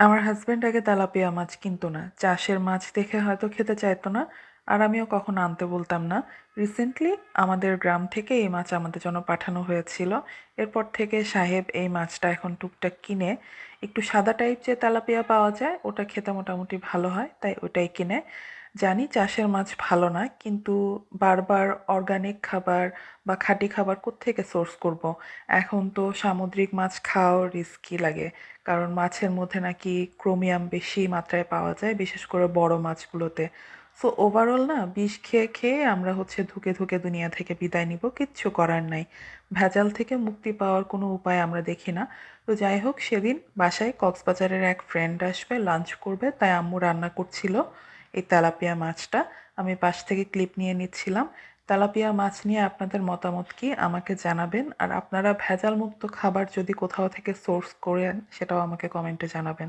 আমার হাজব্যান্ড আগে তেলাপিয়া মাছ কিনতো না। চাষের মাছ দেখে হয়তো খেতে চাইতো না। আর আমিও কখনো আনতে বলতাম না। রিসেন্টলি আমাদের গ্রাম থেকে এই মাছ আমাদের জন্য পাঠানো হয়েছিল। এরপর থেকে সাহেব এই মাছটা এখন টুকটাক কিনে, একটু সাদা টাইপ যে তেলাপিয়া পাওয়া যায়, ওটা খেতে মোটামুটি ভালো হয়, তাই ওটাই কিনে। জানি চাষের মাছ ভালো না, কিন্তু বারবার অর্গানিক খাবার বা খাঁটি খাবার কোত্থেকে সোর্স করব। এখন তো সামুদ্রিক মাছ খাওয়াও রিস্কি লাগে, কারণ মাছের মধ্যে নাকি ক্রোমিয়াম বেশি মাত্রায় পাওয়া যায়, বিশেষ করে বড় মাছগুলোতে। সো ওভারঅল না, বিষ খেয়ে খেয়ে আমরা হচ্ছে ধুকে ধুকে দুনিয়া থেকে বিদায় নিব, কিচ্ছু করার নাই। ভেজাল থেকে মুক্তি পাওয়ার কোনো উপায় আমরা দেখি না। তো যাই হোক, সেদিন বাসায় কক্সবাজারের এক ফ্রেন্ড আসবে লাঞ্চ করবে, তাই আম্মু রান্না করছিল এই তেলাপিয়া মাছটা। আমি পাশ থেকে ক্লিপ নিয়ে নিচ্ছিলাম। তেলাপিয়া মাছ নিয়ে আপনাদের মতামত কি আমাকে জানাবেন? আর আপনারা ভেজাল মুক্ত খাবার যদি কোথাও থেকে সোর্স করেন, সেটাও আমাকে কমেন্টে জানাবেন।